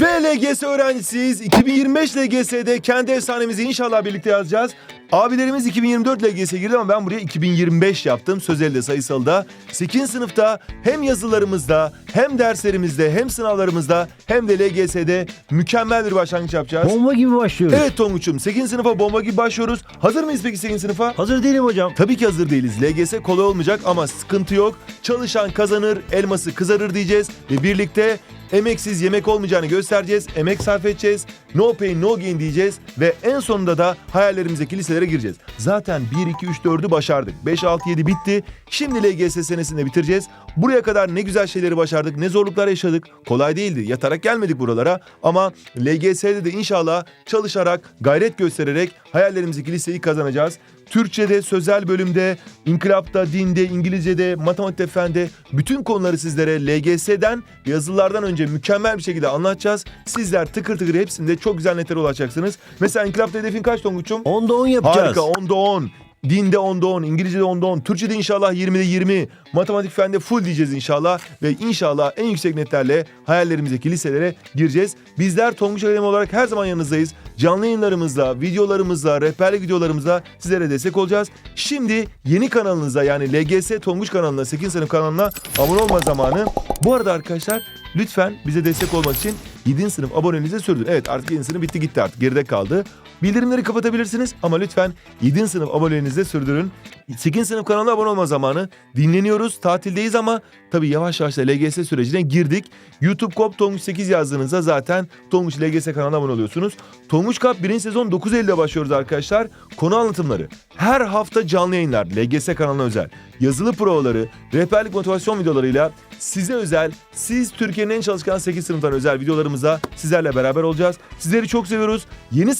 Ve LGS öğrencisiyiz. 2025 LGS'de kendi efsanemizi inşallah birlikte yazacağız. Abilerimiz 2024 LGS'ye girdi ama ben buraya 2025 yaptım. Sözel'de sayısalda. 8. sınıfta hem yazılarımızda hem derslerimizde hem sınavlarımızda hem de LGS'de mükemmel bir başlangıç yapacağız. Bomba gibi başlıyoruz. Evet Tonguç'um 8. sınıfa bomba gibi başlıyoruz. Hazır mıyız peki 8. sınıfa? Hazır değilim hocam. Tabii ki hazır değiliz. LGS kolay olmayacak ama sıkıntı yok. Çalışan kazanır, elması kızarır diyeceğiz ve birlikte emeksiz yemek olmayacağını göstereceğiz. Emek sarf edeceğiz. No pain no gain diyeceğiz ve en sonunda da hayallerimizdeki liselere gireceğiz. Zaten 1 2 3 4'ü başardık. 5 6 7 bitti. Şimdi LGS senesinde bitireceğiz. Buraya kadar ne güzel şeyleri başardık, ne zorluklar yaşadık. Kolay değildi. Yatarak gelmedik buralara ama LGS'de de inşallah çalışarak, gayret göstererek hayallerimizdeki liseyi kazanacağız. Türkçe'de, sözel bölümde, inkılapta, dinde, İngilizce'de, matematikte, fende bütün konuları sizlere LGS'den yazılardan önce mükemmel bir şekilde anlatacağız. Sizler tıkır tıkır hepsinde çok güzel netlere ulaşacaksınız. Mesela inkılapta hedefin kaç Tonguç'um? 10'da 10 yapacağız. Harika 10'da 10. Dinde 10'da 10, İngilizce'de 10'da 10, Türkçe'de inşallah 20'de 20, matematik fende full diyeceğiz inşallah ve inşallah en yüksek netlerle hayallerimizdeki liselere gireceğiz. Bizler Tonguç Akademi olarak her zaman yanınızdayız. Canlı yayınlarımızla, videolarımızla, rehberlik videolarımızla sizlere destek olacağız. Şimdi yeni kanalınıza yani LGS Tonguç kanalına, 8. sınıf kanalına abone olma zamanı. Bu arada arkadaşlar lütfen bize destek olmak için 7. sınıf aboneliğinizi sürdürün. Evet artık 7. sınıf bitti gitti artık geride kaldı. Bildirimleri kapatabilirsiniz ama lütfen 7. sınıf aboneliğinizi sürdürün. 8. sınıf kanalına abone olma zamanı. Dinleniyoruz, tatildeyiz ama tabii yavaş yavaş da LGS sürecine girdik. YouTube Kop Tonguç 8 yazdığınızda zaten Tonguç LGS kanalına abone oluyorsunuz. Tonguç Cup 1. sezon 9 Eylül'de başlıyoruz arkadaşlar. Konu anlatımları. Her hafta canlı yayınlar LGS kanalına özel. Yazılı provaları, rehberlik motivasyon videolarıyla size özel, siz Türkiye'nin en çalışkan 8 sınıftan özel videolarımızla sizlerle beraber olacağız. Sizleri çok seviyoruz. Yeni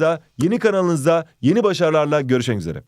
sınıfınızda, yeni kanalınızda, yeni başarılarla görüşmek üzere.